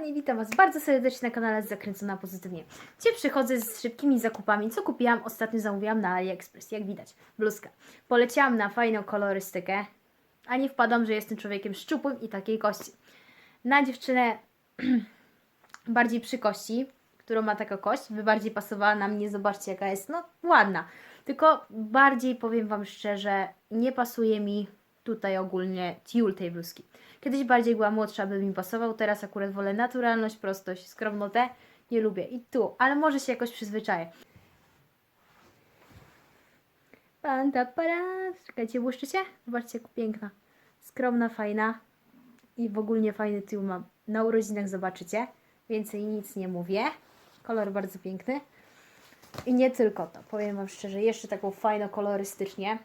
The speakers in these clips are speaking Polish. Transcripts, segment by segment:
kochani, witam Was bardzo serdecznie na kanale Zakręcona Pozytywnie. Dzisiaj przychodzę z szybkimi zakupami, co kupiłam, ostatnio zamówiłam na AliExpress, jak widać, bluzka. Poleciałam na fajną kolorystykę, a nie wpadłam, że jestem człowiekiem szczupłym i takiej kości. Na dziewczynę bardziej przy kości, którą ma taka kość, by bardziej pasowała na mnie, zobaczcie jaka jest, no ładna. Tylko bardziej, powiem Wam szczerze, nie pasuje mi tutaj ogólnie tiul tej bluzki. Kiedyś bardziej była młodsza, by mi pasował, teraz akurat wolę naturalność, prostość, skromnotę. Nie lubię. I tu, ale może się jakoś przyzwyczaję. Panta para. Czekajcie, błyszczycie? Zobaczcie, jak piękna. Skromna, fajna. I w ogóle fajny tył mam. Na urodzinach zobaczycie. Więcej nic nie mówię. Kolor bardzo piękny. I nie tylko to. Powiem Wam szczerze, jeszcze taką fajną kolorystycznie.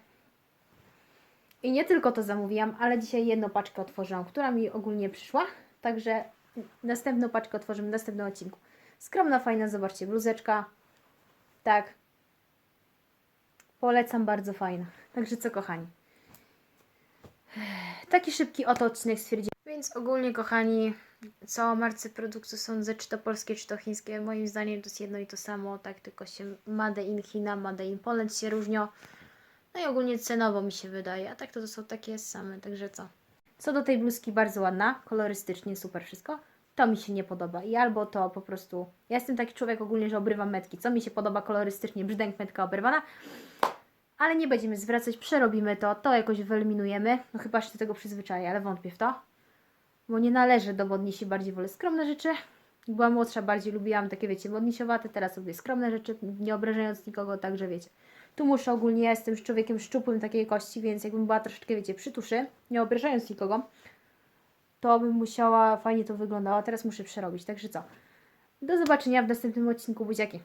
I nie tylko to zamówiłam, ale dzisiaj jedną paczkę otworzyłam, która mi ogólnie przyszła. Także następną paczkę otworzymy w następnym odcinku. Skromna, fajna, zobaczcie, bluzeczka. Tak. Polecam, bardzo fajna. Także co, kochani? Taki szybki oto odcinek stwierdziłam. Więc ogólnie, kochani, co o marce produktu sądzę, czy to polskie, czy to chińskie, moim zdaniem to jest jedno i to samo, tak, tylko się Made in China, Made in Poland się różnią. No i ogólnie cenowo mi się wydaje, a tak to, to są takie same, także co. Co do tej bluzki, bardzo ładna, kolorystycznie, super wszystko. To mi się nie podoba i albo to po prostu... Ja jestem taki człowiek ogólnie, że obrywam metki. Co mi się podoba kolorystycznie, brzdęk metka oberwana. Ale nie będziemy zwracać, przerobimy to, to jakoś wyeliminujemy. No chyba się do tego przyzwyczaję, ale wątpię w to. Bo nie należy do modnisi, bardziej wolę skromne rzeczy. Jak była młodsza, bardziej lubiłam takie, wiecie, modnisiowate. Teraz lubię skromne rzeczy, nie obrażając nikogo, także wiecie. Tu muszę ogólnie, ja jestem człowiekiem szczupłym takiej kości, więc jakbym była troszeczkę, wiecie, przy tuszy, nie obrażając nikogo, to bym musiała, fajnie to wyglądało. Teraz muszę przerobić, także co. Do zobaczenia w następnym odcinku, buziaki.